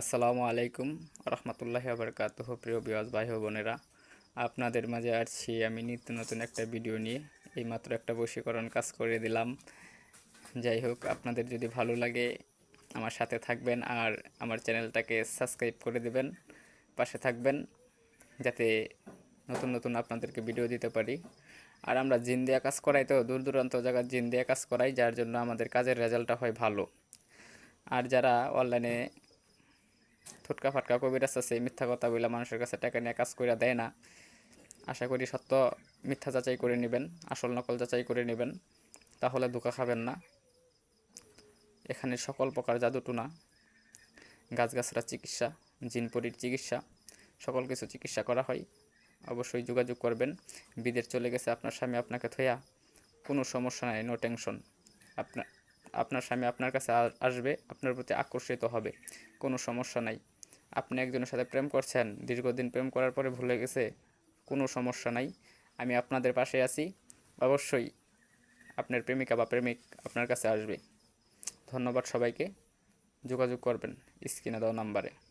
আসসালামু আলাইকুম রহমতুল্লাহ আবরকাতহ প্রিয় বিওয়াজ ভাই বোনেরা, আপনাদের মাঝে আসছি আমি নিত্য নতুন একটা ভিডিও নিয়ে। এইমাত্র একটা বশীকরণ কাজ করে দিলাম। যাই হোক, আপনাদের যদি ভালো লাগে আমার সাথে থাকবেন আর আমার চ্যানেলটাকে সাবস্ক্রাইব করে দেবেন, পাশে থাকবেন, যাতে নতুন নতুন আপনাদেরকে ভিডিও দিতে পারি। আর আমরা জিন দেয়া কাজ করাই তো, দূর দূরান্ত জায়গার জিন দেয়া কাজ করাই, যার জন্য আমাদের কাজের রেজাল্টটা হয় ভালো। আর যারা অনলাইনে ফুটকা ফাটকা কবিরাজ আছে মিথ্যা কথা বলে মানুষের কাছে টাকা নিয়ে কাজ করে দেয় না। আশা করি সত্য মিথ্যা যাচাই করে নেবেন, আসল নকল যাচাই করে নেবেন, তাহলে ধোকা খাবেন না। এখানে সকল প্রকার জাদুটুনা গাছগাছরা চিকিৎসা জিনপরির চিকিৎসা, সকল কিছু চিকিৎসা করা হয়। অবশ্যই যোগাযোগ করবেন। বিদের চলে গেছে, আপনার স্বামী আপনাকে থইয়া, কোনো সমস্যা নাই নো টেনশন আপনার আপনার স্বামী আপনার কাছে আসবে, আপনার প্রতি আকর্ষিত হবে, কোনো সমস্যা নাই। আপনি একজনের সাথে প্রেম করছেন, দীর্ঘদিন প্রেম করার পরে ভুলে গেছে, কোনো সমস্যা নাই। আমি আপনাদের পাশে আছি। অবশ্যই আপনার প্রেমিকা বা প্রেমিক আপনার কাছে আসবে। ধন্যবাদ সবাইকে। যোগাযোগ করবেন স্ক্রিনে দেওয়া নাম্বারে।